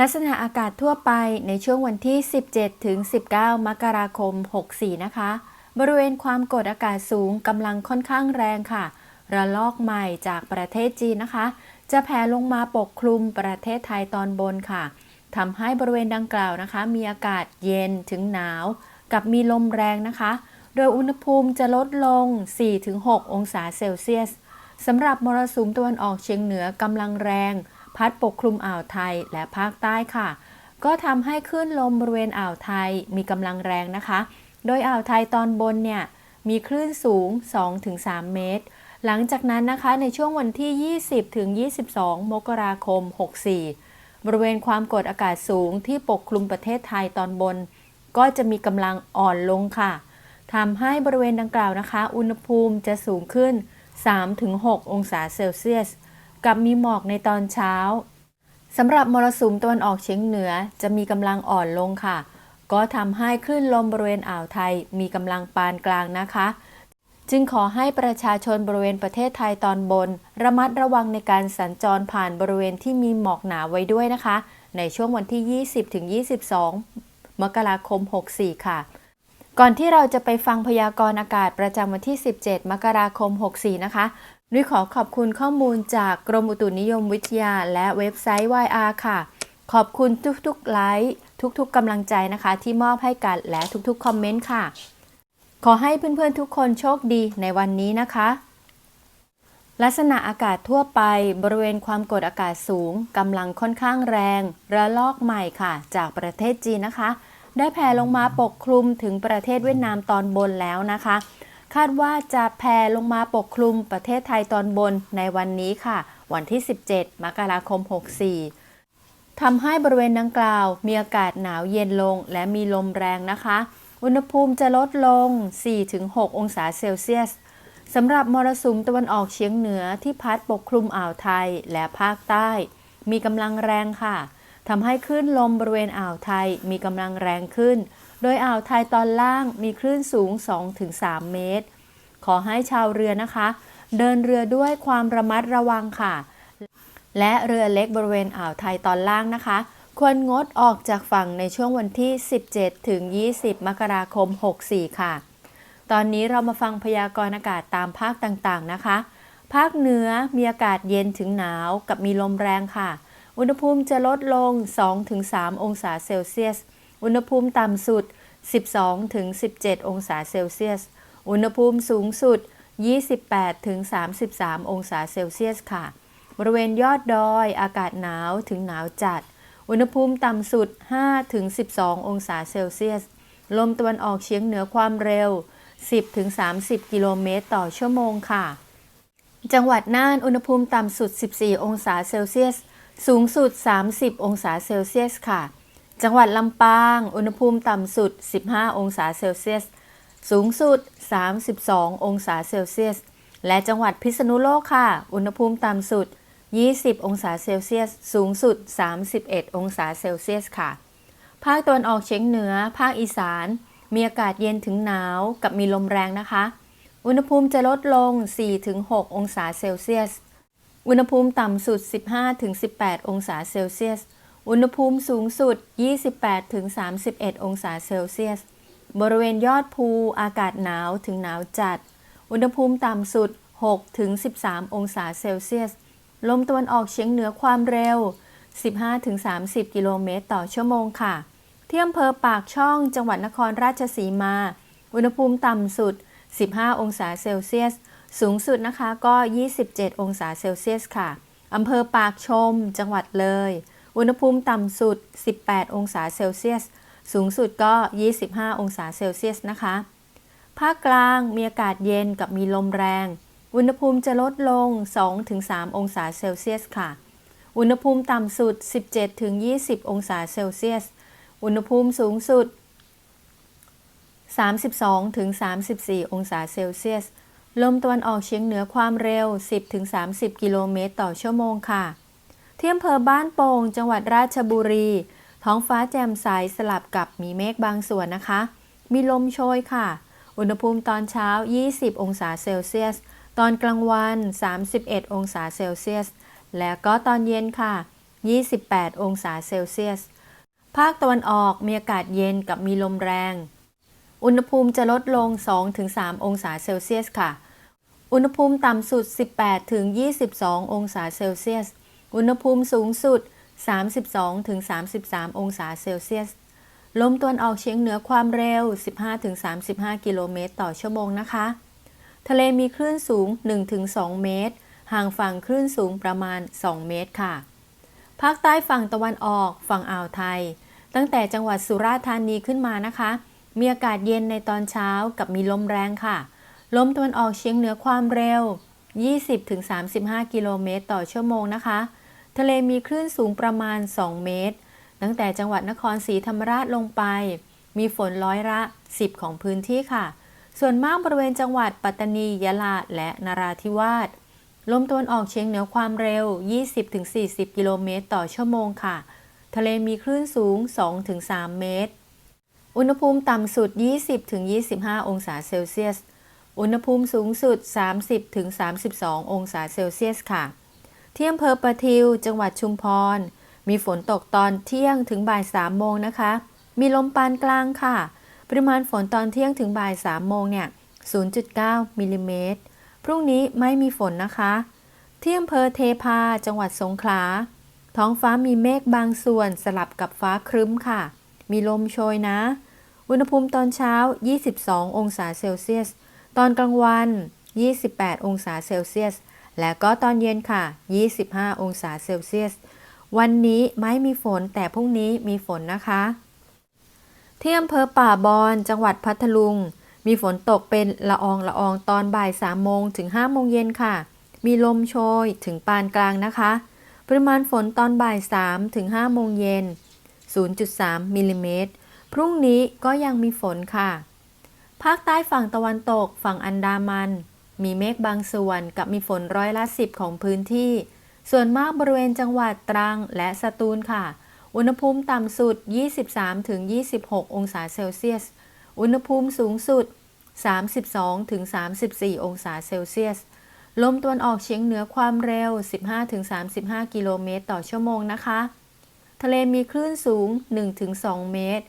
ลักษณะอากาศทั่วไปในช่วงวันที่ 17 ถึง 19 มกราคม 64 นะคะ บริเวณความกดอากาศสูงกำลังค่อนข้างแรงค่ะ ระลอกใหม่จากประเทศจีนนะคะ จะแผ่ลงมาปกคลุมประเทศไทยตอนบนค่ะทำให้บริเวณดังกล่าวนะคะ มีอากาศเย็นถึงหนาว กับมีลมแรงนะคะ โดยอุณหภูมิจะลดลง 4-6 องศาเซลเซียสสำหรับมรสุมตะวันออกเฉียงเหนือกำลังแรง พัดปกคลุมอ่าวไทยและภาคใต้ค่ะ ก็ทำให้คลื่นลมบริเวณอ่าวไทยมีกำลังแรงนะคะ โดยอ่าวไทยตอนบนเนี่ยมีคลื่นสูง 2-3 เมตร หลังจากนั้นนะคะในช่วงวันที่ 20-22 มกราคม 64 บริเวณความกดอากาศสูงที่ปกคลุมประเทศไทยตอนบน ก็จะมีกำลังอ่อนลงค่ะทำให้บริเวณดังกล่าวนะคะ อุณหภูมิจะสูงขึ้น 3-6 องศาเซลเซียส กับมีหมอกในตอนเช้าสำหรับมรสุมตะวันออกเฉียงเหนือจะมีกำลังอ่อนลงค่ะ ก็ทำให้คลื่นลมบริเวณอ่าวไทยมีกำลังปานกลางนะคะ จึงขอให้ประชาชนบริเวณประเทศไทยตอนบน ระมัดระวังในการสัญจรผ่านบริเวณที่มีหมอกหนาไว้ด้วยนะคะ ในช่วงวันที่ 20-22 มกราคม 64 ค่ะ ก่อนที่เราจะไปฟังพยากรณ์อากาศประจำวันที่ 17 มกราคม 64 นะคะนุ้ยขอขอบคุณข้อมูลจากกรมอุตุนิยมวิทยา และเว็บไซต์ YR ค่ะ ขอบคุณทุกๆไลค์ทุกๆกำลังใจนะคะ ที่มอบให้กันและทุกๆคอมเมนต์ค่ะ ขอให้เพื่อนๆทุกคนโชคดีในวันนี้นะคะ ลักษณะอากาศทั่วไปบริเวณความกดอากาศสูงกำลังค่อนข้างแรง ระลอกใหม่ค่ะ จากประเทศจีนนะคะ ได้แผ่ลงมาปกคลุมถึงประเทศเวียดนามตอนบนแล้วนะคะ คาดว่าจะแผ่ลงมาปกคลุมประเทศไทยตอนบนในวันนี้ค่ะ วันที่ 17 มกราคม 64 ทำให้บริเวณดังกล่าว มีอากาศหนาวเย็นลงและมีลมแรงนะคะ อุณหภูมิจะลดลง 4-6 องศาเซลเซียสสำหรับมรสุมตะวันออกเฉียงเหนือที่พัดปกคลุมอ่าวไทยและภาคใต้ มีกำลังแรงค่ะ ทำให้คลื่นลมบริเวณอ่าวไทยมีกำลังแรงขึ้น โดยอ่าวไทยตอนล่างมีคลื่นสูง 2-3 เมตร ขอให้ชาวเรือนะคะ เดินเรือด้วยความระมัดระวังค่ะ และเรือเล็กบริเวณอ่าวไทยตอนล่างนะคะ ควรงดออกจากฝั่งในช่วงวันที่ 17 ถึง 20 มกราคม 64 ค่ะ ตอนนี้เรามาฟังพยากรณ์อากาศตามภาคต่างๆนะคะ ภาคเหนือมีอากาศเย็นถึงหนาวกับมีลมแรงค่ะ อุณหภูมิจะลดลง 2-3 องศาเซลเซียส อุณหภูมิต่ำสุด 12-17 องศาเซลเซียส อุณหภูมิสูงสุด 28-33 องศาเซลเซียสค่ะ บริเวณยอดดอยอากาศหนาวถึงหนาวจัด อุณหภูมิต่ำสุด 5-12 องศาเซลเซียส ลมตะวันออกเฉียงเหนือความเร็ว 10-30 กิโลเมตรต่อชั่วโมงค่ะ จังหวัดน่านอุณหภูมิต่ำสุด 14 องศาเซลเซียส สูงสุด 30 องศาเซลเซียสค่ะ จังหวัดลำปาง อุณหภูมิต่ำสุด 15 องศาเซลเซียส สูงสุด 32 องศาเซลเซียส และจังหวัดพิษณุโลกค่ะ อุณหภูมิต่ำสุด 20 องศาเซลเซียส สูงสุด 31 องศาเซลเซียสค่ะ ภาคตะวันออกเฉียงเหนือ ภาคอีสาน มีอากาศเย็นถึงหนาวกับมีลมแรงนะคะ อุณหภูมิจะลดลง 4-6 องศาเซลเซียส อุณหภูมิต่ำสุด 15-18 องศาเซลเซียส อุณหภูมิสูงสุด 28-31 องศาเซลเซียส บริเวณยอดภูอากาศหนาวถึงหนาวจัด อุณหภูมิต่ำสุด 6-13 องศาเซลเซียส ลมตะวันออกเฉียงเหนือความเร็ว 15-30 กิโลเมตรต่อชั่วโมงค่ะ ที่อำเภอปากช่องจังหวัดนครราชสีมา อุณหภูมิต่ำสุด 15 องศาเซลเซียส สูงสุดนะคะก็ 27 องศาเซลเซียสค่ะอำเภอปากชม จังหวัดเลย อุณหภูมิต่ำสุด 18 องศาเซลเซียส สูงสุดก็ 25 องศาเซลเซียสนะคะ ภาคกลางมีอากาศเย็นกับมีลมแรง อุณหภูมิจะลดลง 2-3 องศาเซลเซียสค่ะ อุณหภูมิต่ำสุด 17-20 องศาเซลเซียส อุณหภูมิสูงสุด 32-34 องศาเซลเซียส ลมตะวันออกเฉียงเหนือความเร็ว 10-30 กิโลเมตรต่อชั่วโมงค่ะ ที่อำเภอบ้านโป่ง จังหวัดราชบุรี ท้องฟ้าแจ่มใสสลับกับมีเมฆบางส่วนนะคะ มีลมโชยค่ะ อุณหภูมิตอนเช้า 20 องศาเซลเซียส ตอนกลางวัน 31 องศาเซลเซียส และก็ตอนเย็นค่ะ 28 องศาเซลเซียส ภาคตะวันออกมีอากาศเย็นกับมีลมแรง อุณหภูมิจะลดลง 2-3 องศาเซลเซียสค่ะ อุณหภูมิต่ำสุด 18-22 องศาเซลเซียส อุณหภูมิสูงสุด 32-33 องศาเซลเซียส ลมตะวันออกเฉียงเหนือความเร็ว 15-35 กิโลเมตรต่อชั่วโมงนะคะ ทะเลมีคลื่นสูง 1-2 เมตร ห่างฝั่งคลื่นสูงประมาณ 2 เมตรค่ะ ภาคใต้ฝั่งตะวันออก ฝั่งอ่าวไทย ตั้งแต่จังหวัดสุราษฎร์ธานีขึ้นมานะคะ มีอากาศเย็นในตอนเช้ากับมีลมแรงค่ะ ลมตะวันออกเฉียงเหนือความเร็ว 20-35 กิโลเมตรต่อชั่วโมงนะคะ ทะเลมีคลื่นสูงประมาณ 2 เมตร ตั้งแต่จังหวัดนครศรีธรรมราชลงไป มีฝนร้อยละ 10 ของพื้นที่ค่ะ ส่วนมากบริเวณจังหวัดปัตตานี ยะลา และนราธิวาส ลมตะวันออกเฉียงเหนือความเร็ว 20-40 กิโลเมตรต่อชั่วโมงค่ะ ทะเลมีคลื่นสูง 2-3 เมตร อุณหภูมิต่ำสุด 20-25 องศาเซลเซียส อุณหภูมิสูงสุด 30-32 องศาเซลเซียสค่ะ ที่อำเภอประทิว จังหวัดชุมพร มีฝนตกตอนเที่ยงถึงบ่าย 3 โมงนะคะ มีลมปานกลางค่ะ ปริมาณฝนตอนเที่ยงถึงบ่าย 3 โมงเนี่ย 0.9 มิลลิเมตร พรุ่งนี้ไม่มีฝนนะคะ ที่อำเภอเทพา จังหวัดสงขลา ท้องฟ้ามีเมฆบางส่วนสลับกับฟ้าครึ้มค่ะ มีลมโชยนะ อุณหภูมิตอนเช้า 22 องศาเซลเซียส ตอนกลางวัน 28 องศาเซลเซียส และก็ตอนเย็นค่ะ 25 องศาเซลเซียส วันนี้ไม่มีฝนแต่พรุ่งนี้มีฝนนะคะที่อำเภอป่าบอนจังหวัดพัทลุง มีฝนตกเป็นละอองละอองตอนบ่าย3โมงถึง5โมงเย็นค่ะ มีลมโชยถึงปานกลางนะคะ ปริมาณฝนตอนบ่าย3ถึง5โมงเย็น0.3มิลลิเมตร พรุ่งนี้ก็ยังมีฝนค่ะ ภาคใต้ฝั่งตะวันตก ฝั่งอันดามัน มีเมฆบางส่วนกับมีฝนร้อยละ10ของพื้นที่ ส่วนมากบริเวณจังหวัดตรังและสตูลค่ะ อุณหภูมิต่ำสุด 23-26 องศาเซลเซียส อุณหภูมิสูงสุด 32-34 องศาเซลเซียส ลมตะวันออกเฉียงเหนือความเร็ว 15-35 กิโลเมตรต่อชั่วโมงนะคะ ทะเลมีคลื่นสูง 1-2 เมตร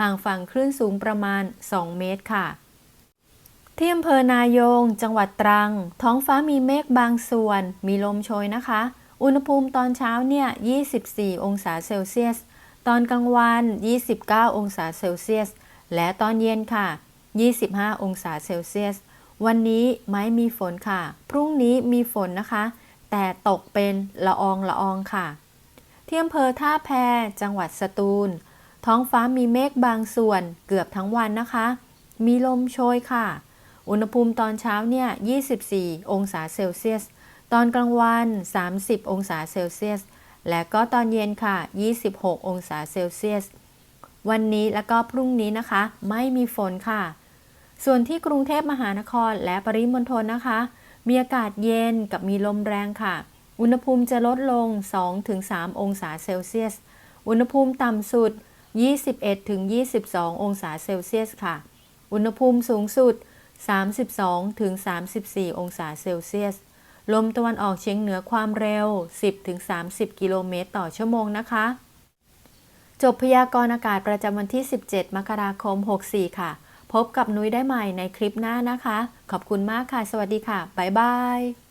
ห่างฝั่งคลื่นสูงประมาณ 2 เมตรค่ะที่อำเภอนายง จังหวัดตรัง ท้องฟ้ามีเมฆบางส่วน มีลมโชยนะคะ อุณหภูมิตอนเช้าเนี่ย 24 องศาเซลเซียส ตอนกลางวัน 29 องศาเซลเซียส และตอนเย็นค่ะ 25 องศาเซลเซียส วันนี้ไม่มีฝนค่ะ พรุ่งนี้มีฝนนะคะ แต่ตกเป็นละอองละอองค่ะ ที่อำเภอท่าแพจังหวัดสตูล ท้องฟ้ามีเมฆบางส่วนเกือบทั้งวันนะคะ มีลมโชยค่ะ อุณหภูมิตอนเช้าเนี่ย 24 องศาเซลเซียส ตอนกลางวัน 30 องศาเซลเซียส และก็ตอนเย็นค่ะ 26 องศาเซลเซียส วันนี้แล้วก็พรุ่งนี้นะคะ ไม่มีฝนค่ะ ส่วนที่กรุงเทพมหานครและปริมณฑลนะคะ มีอากาศเย็นกับมีลมแรงค่ะ อุณหภูมิจะลดลง 2-3 องศาเซลเซียส อุณหภูมิต่ำสุด 21-22 องศาเซลเซียสค่ะ อุณหภูมิสูงสุด 32-34 องศาเซลเซียส ลมตะวันออกเฉียงเหนือความเร็ว 10-30 กิโลเมตรต่อชั่วโมงนะคะ จบพยากรณ์อากาศประจำวันที่ 17 มกราคม 64 ค่ะ พบกับนุ้ยได้ใหม่ในคลิปหน้านะคะ ขอบคุณมากค่ะ สวัสดีค่ะ บ๊ายบาย